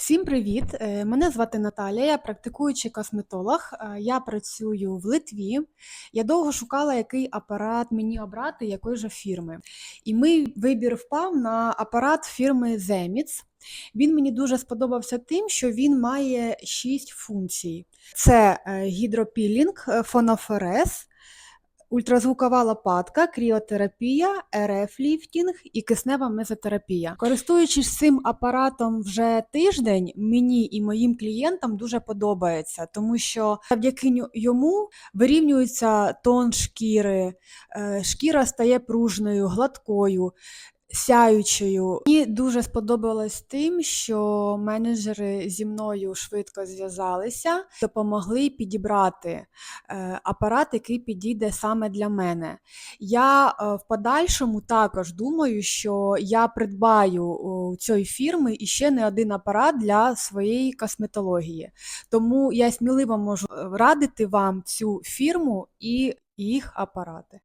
Всім привіт! Е, Мене звати Наталія, я практикуючий косметолог. Е, Я працюю в Литві. Я довго шукала, який апарат мені обрати, якої ж фірми. І мій вибір впав на апарат фірми Zemits. Він мені дуже сподобався тим, що він має шість функцій: це е, гідропілінг, фонофорез, ультразвукова лопатка, кріотерапія, РФ-ліфтінг і киснева мезотерапія. Користуючись цим апаратом вже тиждень, мені і моїм клієнтам дуже подобається, тому що завдяки йому вирівнюється тон шкіри, е, шкіра стає пружною, гладкою. Сяючою. Мені дуже сподобалось тим, що менеджери зі мною швидко зв'язалися, допомогли підібрати е, апарат, який підійде саме для мене. Я е, в подальшому також думаю, що я придбаю у цієї фірми іще не один апарат для своєї косметології. Тому я сміливо можу е, радити вам цю фірму і їх апарати.